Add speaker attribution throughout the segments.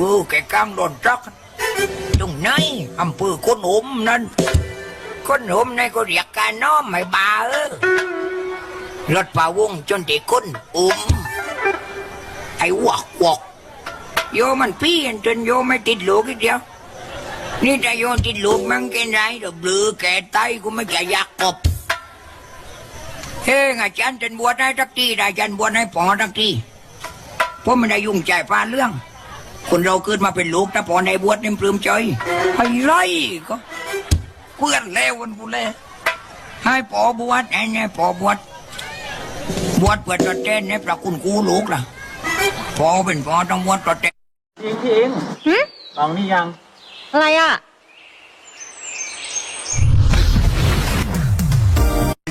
Speaker 1: ออแกกลางโดนจักตรงไหนอำเภอคนหมนั่นคนหมในก็เรียกการน้อมไม่บาเออรถป่าวงจนที่คนอุ้มไอ้วอกวอกโยมันพี่จนโยไม่ติดลูกอีกเดียว นี่ถ้าโยติดลูกมันกินไรเดี๋ยวเบลือแก่ไตกูไม่จะอยากกบเฮ้ยอาจารย์จะบวชให้ทักทีได้อาจารย์บวชให้ปอทักทีเพราะไม่ได้ยุ่งใจพาเรื่อง คนเราเกิดมาเป็นลูกถ้าปอในบวชเนี่ยปลื้มใจไอ้ไรก็เพื่อนเลววันกูเลยให้ปอบวชไอ้เนี่ยปอบวชบวชเพื่อตอบแทนในพระคุณกูลูกล่ะพอเป็นพอต้องบวชตอบแทน
Speaker 2: จริงจริง
Speaker 3: หึ
Speaker 2: ฟังนี่ยัง
Speaker 3: อะไรอะ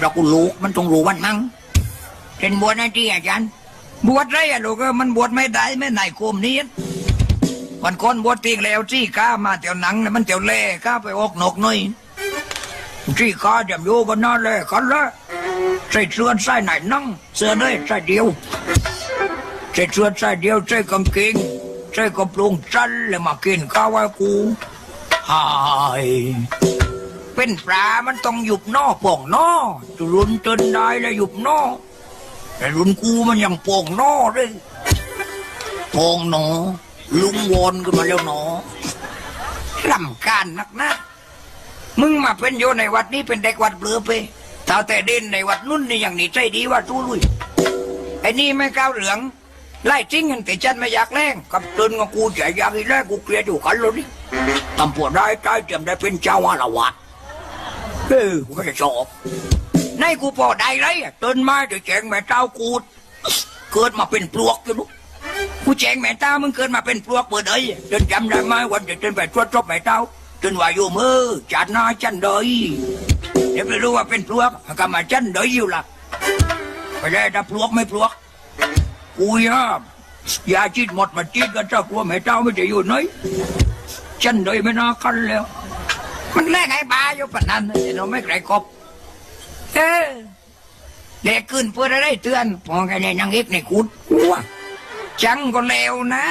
Speaker 1: เรากูลูกมันต้องรู้วันมั้งเป็นบวชหน้าที่อาจารย์บวชไรอะลูกเอ้ยมันบวชไม่ได้ไม่ไหนโคมนี้ วันคนบวชทิ้งแล้วที่ข้ามาเตียวหนังนี่ยมันเตียวเล่ข้าไปอกนกหน่อยที่ข้าจำอยู่ก็นอนเลยกันละใส่เสื้อใส่ไหนนั่งเสื้อเลยใส่เดียวใส่เสื้อใส่เดียวใส่กางเกงใส่กระโปรงสั้นเลยมากินข้าวไอ้กูหายเป็นปลามันต้องหยุบนอป่องนอจุรุนจนได้แล้วหยุบนอแต่รุนกูมันยังป่องนอเลยป่องหนอ ลุงวนขึ้นมาแล้วหนอรำการนักนะมึงมาเป็นโยในวัดนี้เป็นเด็กวัดเบลือไปถ้าแต่เด่นในวัดนุ่นนี่อย่างนี้ใจดีว่าตู้ลุยไอ้นี่ไม่ก้าวเหลือง ไล่จริงย่างแต่ฉันไม่อยากแรงกับตนกับกูใจอยากอีแรกกูเกลียดอยู่กันเลยนี่ตำปวดได้ใจเตรียมได้เป็นเจ้าอาละวาดเออกูก็จะชอบในกูพอได้ไรอะตื่นมาจะแจงแม่เจ้ากูเกิดมาเป็นปลวกอยู่ลูก กูแจ้งแม่เจ้ามึงเกิดมาเป็นปลวกเปิดเอ้ยจนจำได้ไหมวันจะจนไปตรวจสอบแม่เจ้าจนว่าอยู่มือจัดหน้าจันเดยเดี๋ยวไปรู้ว่าเป็นปลวกก็มาจันเดยอยู่ล่ะไปได้ถ้าปลวกไม่ปลวกกูยายาจีดหมดมาจีดกันเจ้ากลัวแม่เจ้าไม่จะอยู่ไหนจันเดยไม่น่ากันแล้วมันแลกไอ้บาอยู่ปนั้นเราไม่ไกลกบเออเด็กขึ้นเพื่ออะไรเตือนพอแค่ในนางเอกในกุดหัว จังก็เลวนะ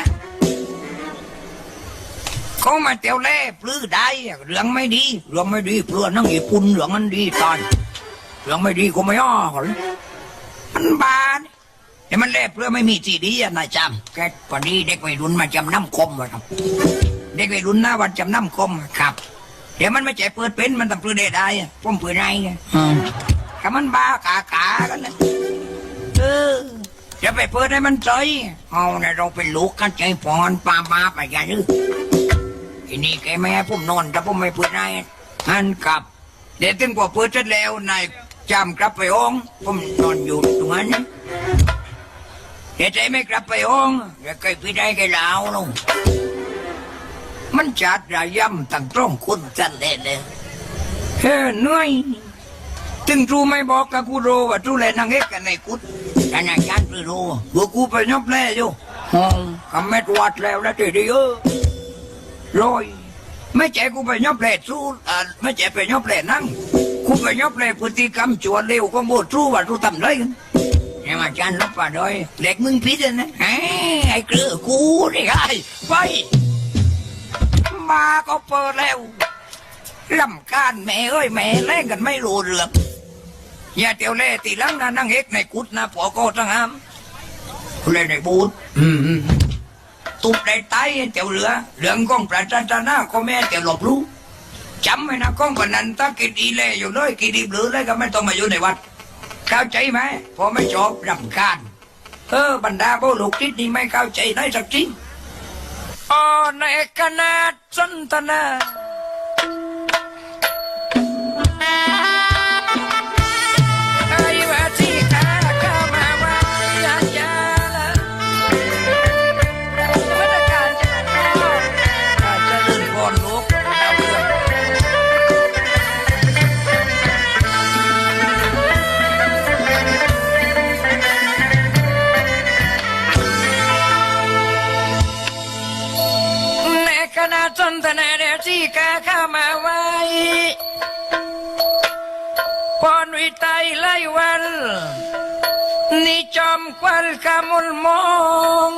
Speaker 1: เขามาเตียวเล่ปลื้อได้เรื่องไม่ดีเรื่องไม่ดีเพื่อนนั่งญี่ปุ่นเรื่องมันดีตอนเรื่องไม่ดีก็ไม่อ้อเลยมันบานแต่มันเล่เพื่อไม่มีที่ดีอะนายจำแกพอดีเด็กวัยรุ่นมาจำน้ำคมวะครับ เด็กวัยรุ่นหน้าวันจำน้ำคมครับ เดี๋ยวมันไม่ใจเปิดเป็นมันต้องเปิดได้ได้อะผมเปิดได้ไงถ้ามันบ้ากากากันนะเออ จะไปเปิดให้มันใจเอาเนี่ยเราเป็นลูกกันใจพรปามาไปกันนึทีนี้แกไม่ให้ผมนอนถ้าผมไม่เปิดได้อันกลับ เดี๋ยวถึงกว่าเปิดเสร็จแล้วนายจำกลับไปห้อง ผมนอนอยู่ตรงนั้นเดี๋ยวใจไม่กลับไปห้องเดี๋ยวใครพี่ได้ใครลาวลงมันจัดระย่ำตั้งตรงคุณจันเลยเลยเฮ้เหนื่อยถึงทูไม่บอกกับกูโรว่าทูแลนางเอกกันในกุด แต่นายจันไปโรว่ากูไปยบแล่อยู่ห้องคำแม่ตวัดแล้วแล้วทีเดียวรอยไม่ใจกูไปยบแล่สู้อ่าไม่ใจไปยบแล่นั่งกูไปยบแล่พฤติกรรมจวนเร็วก็โมดรู้ว่าทูทำไรกันเนี่ยมาจันรับป่าดอยเด็กมึงพิษเลยนะเฮ้ยไอ้เกลือกูนี่ไงไปมาก็เปิดแล้วลำการแม่เอ้ยแม่แล่งกันไม่รู้เรื่อง อย่าเตียวเล่ตีลังนะนั่งเอกในกุดนะพอก็ทั้งห้ามเล่นในบูธอืมอืมตุบได้ไตเตียวเหลือเรื่องก้องประจันตนาก็แม่เตียวหลบรู้จำไว้นะก้องปนันถ้ากินดีเล่อยู่เลยกินดีหรือเลยก็ไม่ต้องมาอยู่ในวัด เข้าใจไหมพอไม่ชอบรำคาญเออบรรดาโบลูกทิศนี่ไม่เข้าใจได้สักทีอ๋อในคณะสนทนา จนทนาเดที่กาข้ามาไว้พรวิไตไล่วันนิจอมควันขมุลมอง